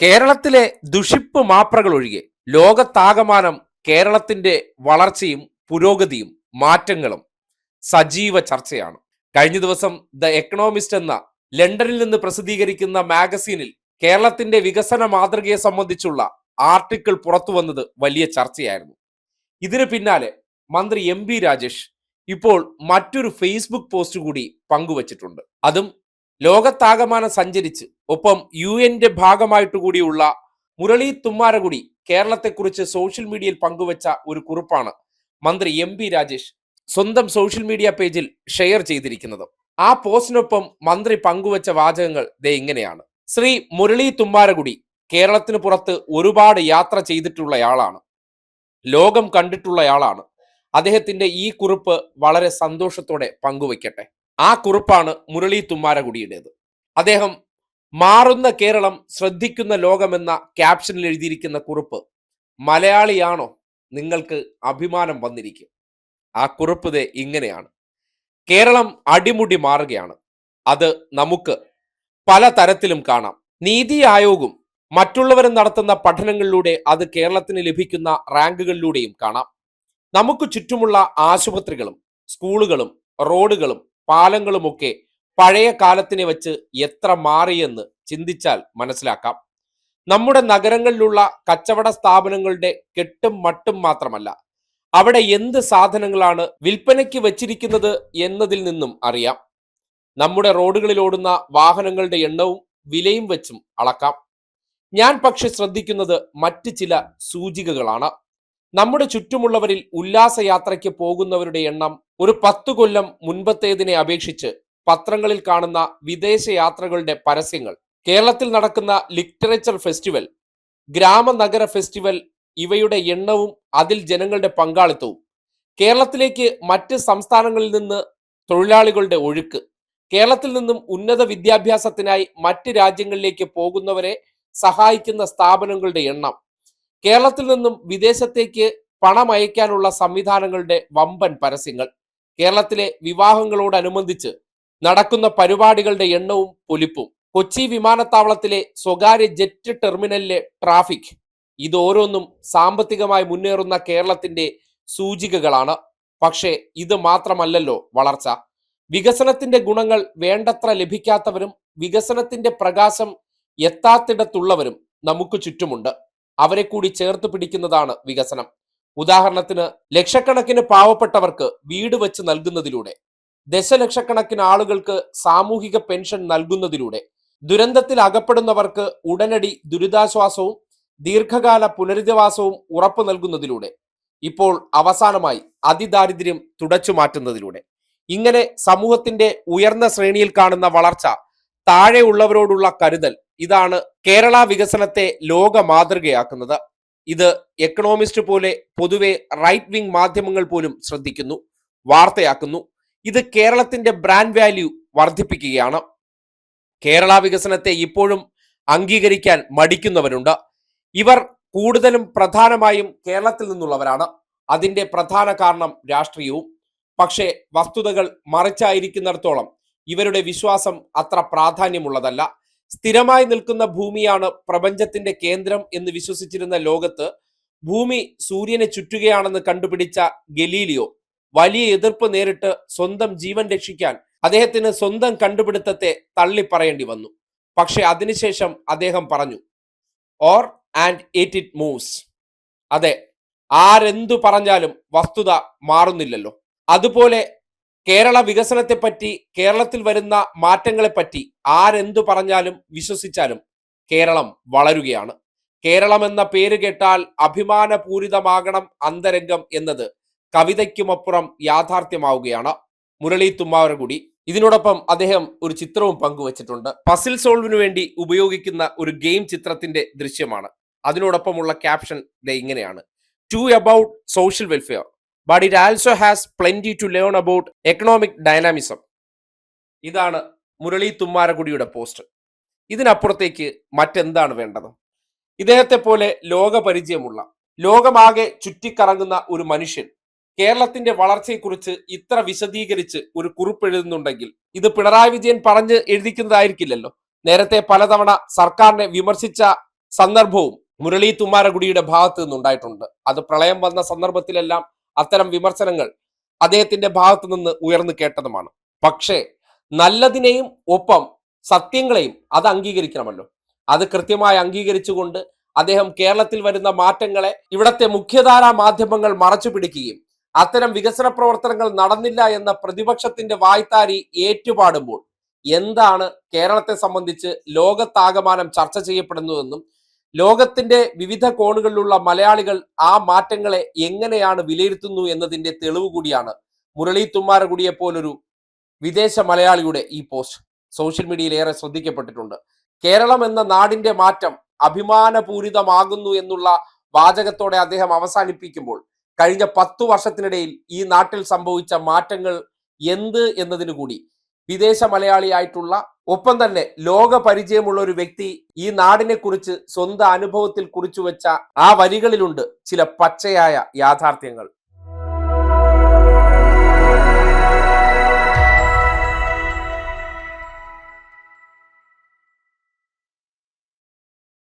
കേരളത്തിലെ ദുഷിപ്പ് മാപ്രകൾ ഒഴികെ ലോകത്താകമാനം കേരളത്തിന്റെ വളർച്ചയും പുരോഗതിയും മാറ്റങ്ങളും സജീവ ചർച്ചയാണ്. കഴിഞ്ഞ ദിവസം ദ എക്കണോമിസ്റ്റ് എന്ന ലണ്ടനിൽ നിന്ന് പ്രസിദ്ധീകരിക്കുന്ന മാഗസീനിൽ കേരളത്തിന്റെ വികസന മാതൃകയെ സംബന്ധിച്ചുള്ള ആർട്ടിക്കിൾ പുറത്തു വന്നത് വലിയ ചർച്ചയായിരുന്നു. ഇതിനു പിന്നാലെ മന്ത്രി എം രാജേഷ് ഇപ്പോൾ മറ്റൊരു ഫേസ്ബുക്ക് പോസ്റ്റ് കൂടി പങ്കുവച്ചിട്ടുണ്ട്. അതും ലോകത്താകമാനം സഞ്ചരിച്ച് ഒപ്പം യു എന്റെ ഭാഗമായിട്ട് കൂടിയുള്ള മുരളി തുമ്മാരകുടി കേരളത്തെക്കുറിച്ച് സോഷ്യൽ മീഡിയയിൽ പങ്കുവച്ച ഒരു കുറിപ്പാണ് മന്ത്രി എം പി രാജേഷ് സ്വന്തം സോഷ്യൽ മീഡിയ പേജിൽ ഷെയർ ചെയ്തിരിക്കുന്നത്. ആ പോസ്റ്റിനൊപ്പം മന്ത്രി പങ്കുവച്ച വാചകങ്ങൾ ദേ ഇങ്ങനെയാണ്. ശ്രീ മുരളി തുമ്മാരകുടി കേരളത്തിന് പുറത്ത് ഒരുപാട് യാത്ര ചെയ്തിട്ടുള്ളയാളാണ്. ലോകം കണ്ടിട്ടുള്ളയാളാണ്. അദ്ദേഹത്തിന്റെ ഈ കുറിപ്പ് വളരെ സന്തോഷത്തോടെ പങ്കുവയ്ക്കട്ടെ. ആ കുറിപ്പാണ് മുരളി തുമ്മാരകുടിയുടേത്. അദ്ദേഹം മാറുന്ന കേരളം ശ്രദ്ധിക്കുന്ന ലോകമെന്ന ക്യാപ്ഷനിൽ എഴുതിയിരിക്കുന്ന കുറിപ്പ് മലയാളിയാണോ നിങ്ങൾക്ക് അഭിമാനം വന്നിരിക്കും. ആ കുറിപ്പ് ഇങ്ങനെയാണ്. കേരളം അടിമുടി മാറുകയാണ്. അത് നമുക്ക് പല തരത്തിലും കാണാം. നീതി ആയോഗും മറ്റുള്ളവരും നടത്തുന്ന പഠനങ്ങളിലൂടെ അത് കേരളത്തിന് ലഭിക്കുന്ന റാങ്കുകളിലൂടെയും കാണാം. നമുക്ക് ചുറ്റുമുള്ള ആശുപത്രികളും സ്കൂളുകളും റോഡുകളും പാലങ്ങളുമൊക്കെ പഴയ കാലത്തിനെ വെച്ച് എത്ര മാറിയെന്ന് ചിന്തിച്ചാൽ മനസ്സിലാക്കാം. നമ്മുടെ നഗരങ്ങളിലുള്ള കച്ചവട സ്ഥാപനങ്ങളുടെ കെട്ടും മട്ടും മാത്രമല്ല അവിടെ എന്ത് സാധനങ്ങളാണ് വിൽപ്പനയ്ക്ക് വച്ചിരിക്കുന്നത് എന്നതിൽ നിന്നും അറിയാം. നമ്മുടെ റോഡുകളിൽ ഓടുന്ന വാഹനങ്ങളുടെ എണ്ണവും വിലയും വെച്ചും അളക്കാം. ഞാൻ പക്ഷെ ശ്രദ്ധിക്കുന്നത് മറ്റ് ചില സൂചികകളാണ്. നമ്മുടെ ചുറ്റുമുള്ളവരിൽ ഉല്ലാസയാത്രയ്ക്ക് പോകുന്നവരുടെ എണ്ണം ഒരു പത്ത് കൊല്ലം മുൻപത്തേതിനെ അപേക്ഷിച്ച് പത്രങ്ങളിൽ കാണുന്ന വിദേശ യാത്രകളുടെ പരസ്യങ്ങൾ. കേരളത്തിൽ നടക്കുന്ന ലിറ്ററേച്ചർ ഫെസ്റ്റിവൽ ഗ്രാമനഗര ഫെസ്റ്റിവൽ ഇവയുടെ എണ്ണവും അതിൽ ജനങ്ങളുടെ പങ്കാളിത്തവും. കേരളത്തിലേക്ക് മറ്റ് സംസ്ഥാനങ്ങളിൽ നിന്ന് തൊഴിലാളികളുടെ ഒഴുക്ക്. കേരളത്തിൽ നിന്നും ഉന്നത വിദ്യാഭ്യാസത്തിനായി മറ്റ് രാജ്യങ്ങളിലേക്ക് പോകുന്നവരെ സഹായിക്കുന്ന സ്ഥാപനങ്ങളുടെ എണ്ണം. കേരളത്തിൽ നിന്നും വിദേശത്തേക്ക് പണം അയക്കാനുള്ള സംവിധാനങ്ങളുടെ വമ്പൻ പരസ്യങ്ങൾ. കേരളത്തിലെ വിവാഹങ്ങളോടനുബന്ധിച്ച് നടക്കുന്ന പരിപാടികളുടെ എണ്ണവും പൊലിപ്പും കൊച്ചി വിമാനത്താവളത്തിലെ സ്വകാര്യ ജെറ്റ് ടെർമിനലിലെ ട്രാഫിക് ഇതോരോന്നും സാമ്പത്തികമായി മുന്നേറുന്ന കേരളത്തിന്റെ സൂചികകളാണ്. പക്ഷേ ഇത് മാത്രമല്ലല്ലോ വളർച്ച. വികസനത്തിന്റെ ഗുണങ്ങൾ വേണ്ടത്ര ലഭിക്കാത്തവരും വികസനത്തിന്റെ പ്രകാശം എത്താത്തിടത്തുള്ളവരും നമുക്ക് ചുറ്റുമുണ്ട്. അവരെ കൂടി ചേർത്ത് പിടിക്കുന്നതാണ് വികസനം. ഉദാഹരണത്തിന് ലക്ഷക്കണക്കിന് പാവപ്പെട്ടവർക്ക് വീട് വെച്ച് നൽകുന്നതിലൂടെ ദശലക്ഷക്കണക്കിന് ആളുകൾക്ക് സാമൂഹിക പെൻഷൻ നൽകുന്നതിലൂടെ ദുരന്തത്തിൽ അകപ്പെടുന്നവർക്ക് ഉടനടി ദുരിതാശ്വാസവും ദീർഘകാല പുനരധിവാസവും ഉറപ്പു നൽകുന്നതിലൂടെ ഇപ്പോൾ അവസാനമായി അതിദാരിദ്ര്യം തുടച്ചു മാറ്റുന്നതിലൂടെ. ഇങ്ങനെ സമൂഹത്തിന്റെ ഉയർന്ന ശ്രേണിയിൽ കാണുന്ന വളർച്ച താഴെയുള്ളവരോടുള്ള കരുതൽ ഇതാണ് കേരള വികസനത്തെ ലോക മാതൃകയാക്കുന്നത്. ഇത് എക്കണോമിസ്റ്റ് പോലെ പൊതുവെ റൈറ്റ് വിങ് മാധ്യമങ്ങൾ പോലും ശ്രദ്ധിക്കുന്നു വാർത്തയാക്കുന്നു. ഇത് കേരളത്തിന്റെ ബ്രാൻഡ് വാല്യൂ വർദ്ധിപ്പിക്കുകയാണ്. കേരള വികസനത്തെ ഇപ്പോഴും അംഗീകരിക്കാൻ മടിക്കുന്നവരുണ്ട്. ഇവർ കൂടുതലും പ്രധാനമായും കേരളത്തിൽ നിന്നുള്ളവരാണ്. അതിന്റെ പ്രധാന കാരണം രാഷ്ട്രീയവും. പക്ഷേ വസ്തുതകൾ മറിച്ചായിരിക്കുന്നിടത്തോളം ഇവരുടെ വിശ്വാസം അത്ര പ്രാധാന്യമുള്ളതല്ല. സ്ഥിരമായി നിൽക്കുന്ന ഭൂമിയാണ് പ്രപഞ്ചത്തിന്റെ കേന്ദ്രം എന്ന് വിശ്വസിച്ചിരുന്ന ലോകത്ത് ഭൂമി സൂര്യനെ ചുറ്റുകയാണെന്ന് കണ്ടുപിടിച്ച ഗലീലിയോ വലിയ എതിർപ്പ് നേരിട്ട് സ്വന്തം ജീവൻ രക്ഷിക്കാൻ അദ്ദേഹത്തിന് സ്വന്തം കണ്ടുപിടുത്തത്തെ തള്ളിപ്പറയേണ്ടി വന്നു. പക്ഷെ അതിനുശേഷം അദ്ദേഹം പറഞ്ഞു or and it it moves അതെ ആരെന്തു പറഞ്ഞാലും വസ്തുത മാറുന്നില്ലല്ലോ. അതുപോലെ കേരള വികസനത്തെപ്പറ്റി കേരളത്തിൽ വരുന്ന മാറ്റങ്ങളെപ്പറ്റി ആരെന്തു പറഞ്ഞാലും വിശ്വസിച്ചാലും കേരളം വളരുകയാണ്. കേരളം എന്ന പേര് കേട്ടാൽ അഭിമാനപൂരിതമാകണം അന്തരംഗം എന്നത് കവിതയ്ക്കുമപ്പുറം യാഥാർത്ഥ്യമാവുകയാണ്. മുരളി തുമ്മാവരകുടി ഇതിനോടൊപ്പം അദ്ദേഹം ഒരു ചിത്രവും പങ്കുവച്ചിട്ടുണ്ട്. പസിൽ സോൾവിനു വേണ്ടി ഉപയോഗിക്കുന്ന ഒരു ഗെയിം ചിത്രത്തിന്റെ ദൃശ്യമാണ്. അതിനോടൊപ്പമുള്ള ക്യാപ്ഷൻ ഇങ്ങനെയാണ്. To about social welfare but it also has plenty to learn about economic dynamism ഇതാണ് മുരളി തുമ്മാരകുടിയുടെ പോസ്റ്റ് ഇതിനപ്പുറത്തേക്ക് മറ്റെന്താണ് വേണ്ടത്? ഇദ്ദേഹത്തെ പോലെ ലോകപരിചയമുള്ള ലോകമാകെ ചുറ്റിക്കറങ്ങുന്ന ഒരു മനുഷ്യൻ കേരളത്തിന്റെ വളർച്ചയെക്കുറിച്ച് ഇത്ര വിശദീകരിച്ച് ഒരു കുറിപ്പ് എഴുതുന്നുണ്ടെങ്കിൽ ഇത് പിണറായി വിജയൻ പറഞ്ഞ് എഴുതിക്കുന്നതായിരിക്കില്ലല്ലോ. നേരത്തെ പലതവണ സർക്കാരിനെ വിമർശിച്ച സന്ദർഭവും മുരളി തുമ്മാരകുടിയുടെ ഭാഗത്ത് നിന്നുണ്ടായിട്ടുണ്ട്. അത് പ്രളയം വന്ന സന്ദർഭത്തിലെല്ലാം അത്തരം വിമർശനങ്ങൾ അദ്ദേഹത്തിന്റെ ഭാഗത്തു നിന്ന് ഉയർന്നു കേട്ടതുമാണ്. പക്ഷേ നല്ലതിനെയും ഒപ്പം സത്യങ്ങളെയും അത് അംഗീകരിക്കണമല്ലോ. അത് കൃത്യമായി അംഗീകരിച്ചുകൊണ്ട് അദ്ദേഹം കേരളത്തിൽ വരുന്ന മാറ്റങ്ങളെ ഇവിടത്തെ മുഖ്യധാരാ മാധ്യമങ്ങൾ മറച്ചു പിടിക്കുകയും അത്തരം വികസന പ്രവർത്തനങ്ങൾ നടന്നില്ല എന്ന പ്രതിപക്ഷത്തിന്റെ വായ്ത്താരി ഏറ്റുപാടുമ്പോൾ എന്താണ് കേരളത്തെ സംബന്ധിച്ച് ലോകത്താകമാനം ചർച്ച ചെയ്യപ്പെടുന്നതെന്നും ലോകത്തിന്റെ വിവിധ കോണുകളിലുള്ള മലയാളികൾ ആ മാറ്റങ്ങളെ എങ്ങനെയാണ് വിലയിരുത്തുന്നു എന്നതിന്റെ തെളിവ് കൂടിയാണ് മുരളി തുമ്മാരകുടിയെ പോലൊരു വിദേശ മലയാളിയുടെ ഈ പോസ്റ്റ്. സോഷ്യൽ മീഡിയയിൽ ഏറെ ശ്രദ്ധിക്കപ്പെട്ടിട്ടുണ്ട്. കേരളം എന്ന നാടിന്റെ മാറ്റം അഭിമാനപൂരിതമാകുന്നു എന്നുള്ള വാചകത്തോടെ അദ്ദേഹം അവസാനിപ്പിക്കുമ്പോൾ കഴിഞ്ഞ പത്തു വർഷത്തിനിടയിൽ ഈ നാട്ടിൽ സംഭവിച്ച മാറ്റങ്ങൾ എന്ത് എന്നതിനു കൂടി വിദേശ മലയാളിയായിട്ടുള്ള ഒപ്പം തന്നെ ലോക പരിചയമുള്ള ഒരു വ്യക്തി ഈ നാടിനെ കുറിച്ച് സ്വന്തം അനുഭവത്തിൽ കുറിച്ചു വെച്ച ആ വരികളിലുണ്ട് ചില പച്ചയായ യാഥാർത്ഥ്യങ്ങൾ.